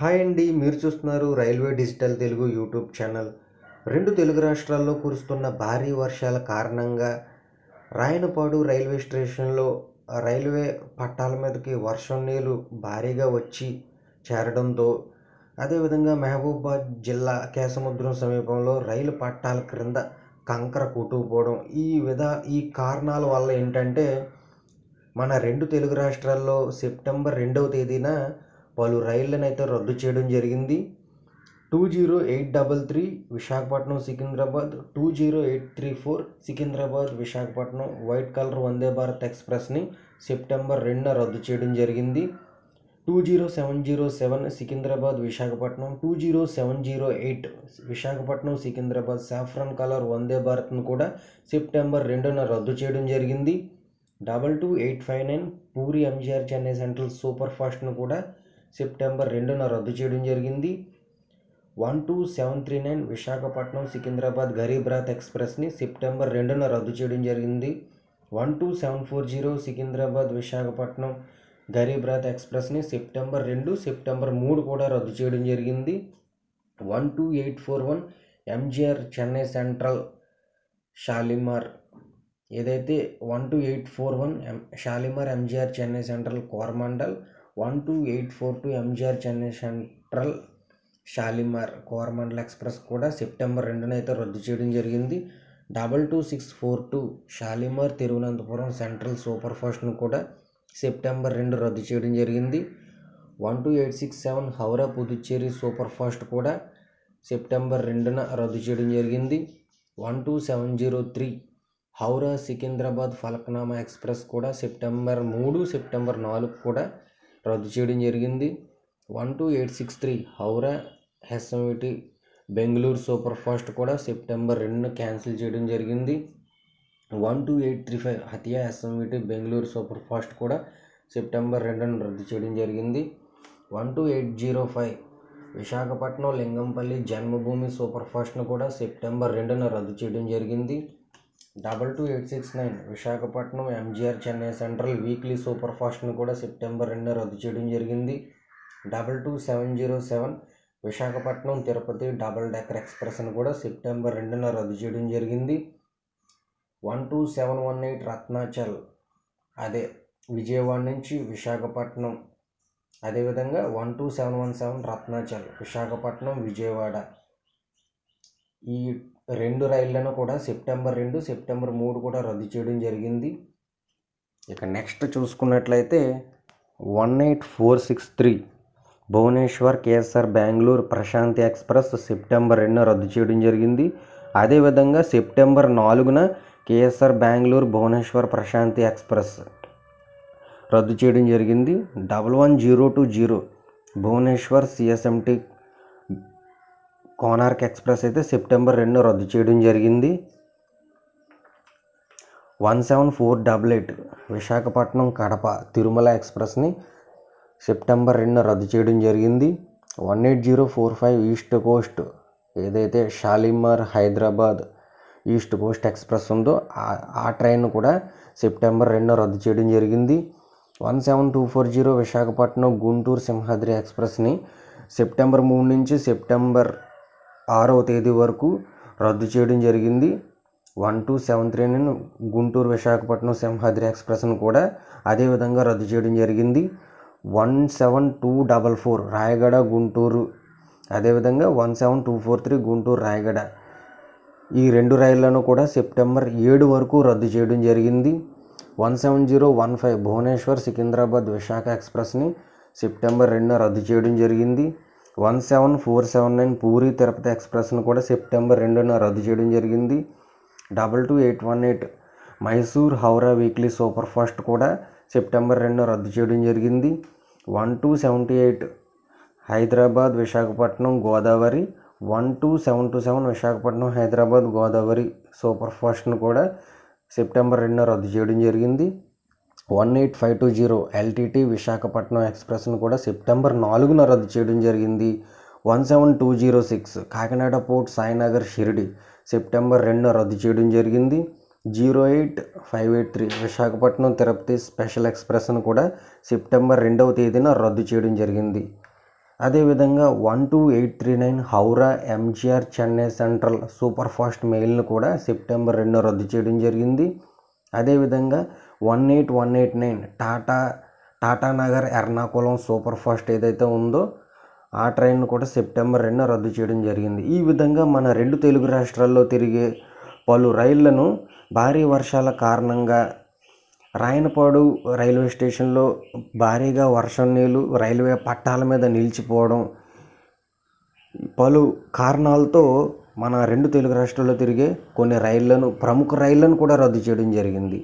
Hi అండి మీరు చూస్తున్నారు railway digital Telugu YouTube channel. రెండు తెలుగు రాష్ట్రాల్లో కురుస్తున్న భారీ వర్షాల కారణంగా రాయనపాడు రైల్వే స్టేషన్లో రైల్వే పట్టాల మీదకి వర్షం నీళ్ళు భారీగా వచ్చి చేరడంతో అదేవిధంగా మహబూబాబాద్ జిల్లా కేసముద్రం సమీపంలో రైలు పట్టాల క్రింద కంకర కొట్టుకుపోవడం ఈ విధ ఈ కారణాల వల్ల ఏంటంటే మన రెండు తెలుగు రాష్ట్రాల్లో సెప్టెంబర్ రెండవ తేదీన పలు రైళ్ళను అయితే రద్దు చేయడం జరిగింది. Two zero eight double three Visakhapatnam Secunderabad two zero eight three four Secunderabad Visakhapatnam white colour Vande Bharat ఎక్స్ప్రెస్ని September రెండున రద్దు చేయడం జరిగింది. Two zero seven zero seven Secunderabad Visakhapatnam two zero seven zero eight Visakhapatnam Secunderabad saffron colour Vande భారత్ను కూడా September రెండున రద్దు చేయడం జరిగింది. Double two eight five nine Puri MGR Chennai Central super ఫాస్ట్ను కూడా సెప్టెంబర్ రెండున రద్దు చేయడం జరిగింది. One two seven three nine Visakhapatnam Secunderabad Garib Rath ఎక్స్ప్రెస్ని September రెండున రద్దు చేయడం జరిగింది. One two seven four zero Secunderabad Visakhapatnam Garib Rath ఎక్స్ప్రెస్ని September రెండు సెప్టెంబర్ మూడు కూడా రద్దు చేయడం జరిగింది. One two eight four one MGR Chennai Central Shalimar ఏదైతే one two eight four one M Shalimar MGR Chennai Central Coromandel one two eight four two MGR Chennai Central Shalimar Coromandel express కూడా September రెండున అయితే రద్దు చేయడం జరిగింది. Double two six four two Shalimar Thiruvananthapuram Central super ఫాస్ట్ను కూడా September రెండు రద్దు చేయడం జరిగింది. One two eight six seven Howrah Puducherry super fast కూడా సెప్టెంబర్ రెండున రద్దు చేయడం జరిగింది. One two seven zero three Howrah Secunderabad Falaknuma express కూడా సెప్టెంబర్ మూడు సెప్టెంబర్ నాలుగు కూడా రద్దు చేయడం జరిగింది. One two eight six three Howrah SMVT Bengaluru super fast కూడా సెప్టెంబర్ రెండున క్యాన్సిల్ చేయడం జరిగింది. One two eight three five Hatia SMVT Bengaluru super fast కూడా సెప్టెంబర్ రెండున రద్దు చేయడం జరిగింది. One two eight zero five Visakhapatnam Lingampalli Janmabhoomi super ఫాస్ట్ను కూడా సెప్టెంబర్ రెండున రద్దు చేయడం జరిగింది. Double two eight six nine Visakhapatnam MGR Chennai Central weekly super ఫాస్ట్ను కూడా సెప్టెంబర్ రెండున రద్దు చేయడం జరిగింది. Double two seven zero seven Visakhapatnam Tirupati double decker ఎక్స్ప్రెస్ను కూడా సెప్టెంబర్ రెండున రద్దు చేయడం జరిగింది. One two seven one eight Ratnachal అదే విజయవాడ నుంచి విశాఖపట్నం అదేవిధంగా one two seven one seven Ratnachal Visakhapatnam Vijayawada. ఈ రెండు రైళ్ళను కూడా సెప్టెంబర్ రెండు సెప్టెంబర్ మూడు కూడా రద్దు చేయడం జరిగింది. ఇక నెక్స్ట్ చూసుకున్నట్లయితే one eight four six three Bhubaneswar KSR Bengaluru Prashanti express September రెండున రద్దు చేయడం జరిగింది. అదేవిధంగా సెప్టెంబర్ నాలుగున కేఎస్ఆర్ బెంగళూరు భువనేశ్వర్ ప్రశాంతి ఎక్స్ప్రెస్ రద్దు చేయడం జరిగింది. Double one zero two zero Bhubaneswar CSMT Konark express అయితే సెప్టెంబర్ రెండు రద్దు చేయడం జరిగింది. One seven four double eight Visakhapatnam Kadapa Tirumala ఎక్స్ప్రెస్ని September రెండున రద్దు చేయడం జరిగింది. One eight zero four five east coast ఏదైతే Shalimar Hyderabad east coast express ఉందో ఆ ట్రైన్ కూడా సెప్టెంబర్ రెండున రద్దు చేయడం జరిగింది. One seven two four zero Visakhapatnam Guntur Simhadri ఎక్స్ప్రెస్ని September మూడు నుంచి సెప్టెంబర్ ఆరవ తేదీ వరకు రద్దు చేయడం జరిగింది. One two seven three nine Guntur Visakhapatnam Simhadri ఎక్స్ప్రెస్ను కూడా అదేవిధంగా రద్దు చేయడం జరిగింది. One seven two double four Rayagada Guntur. అదేవిధంగా one seven two four three Guntur Rayagada. ఈ రెండు రైళ్ళను కూడా సెప్టెంబర్ ఏడు వరకు రద్దు చేయడం జరిగింది. One seven zero one five Bhubaneswar Secunderabad Visakha ఎక్స్ప్రెస్ని September రెండున రద్దు చేయడం జరిగింది. One seven four seven nine Puri Tirupati ఎక్స్ప్రెస్ను కూడా సెప్టెంబర్ రెండున రద్దు చేయడం జరిగింది. Double two eight one eight Mysore Howrah weekly super fast కూడా సెప్టెంబర్ రెండున రద్దు చేయడం జరిగింది. One two seventy eight Hyderabad Visakhapatnam Godavari one two seven two seven Visakhapatnam Hyderabad Godavari super ఫాస్ట్ను కూడా సెప్టెంబర్ రెండున రద్దు చేయడం జరిగింది. One eight five two zero LTT Visakhapatnam ఎక్స్ప్రెస్ను కూడా సెప్టెంబర్ నాలుగున రద్దు చేయడం జరిగింది. One seven two zero six Kakinada Port Sainagar Shirdi September రెండున రద్దు చేయడం జరిగింది. Zero eight five eight three Visakhapatnam Tirupati special ఎక్స్ప్రెస్ను కూడా సెప్టెంబర్ రెండవ తేదీన రద్దు చేయడం జరిగింది. అదేవిధంగా one two eight three nine Howrah MGR Chennai Central super fast మెయిల్ను కూడా సెప్టెంబర్ రెండున రద్దు చేయడం జరిగింది. అదేవిధంగా one eight one eight nine Tata Tatanagar Ernakulam super fast ఏదైతే ఉందో ఆ ట్రైన్ కూడా సెప్టెంబర్ రెండు రద్దు చేయడం జరిగింది. ఈ విధంగా మన రెండు తెలుగు రాష్ట్రాల్లో తిరిగే పలు రైళ్ళను భారీ వర్షాల కారణంగా రాయనపాడు రైల్వే స్టేషన్లో భారీగా వర్షం నీళ్ళు రైల్వే పట్టాల మీద నిలిచిపోవడం పలు కారణాలతో మన రెండు తెలుగు రాష్ట్రాల్లో తిరిగే కొన్ని రైళ్ళను ప్రముఖ రైళ్ళను కూడా రద్దు చేయడం జరిగింది.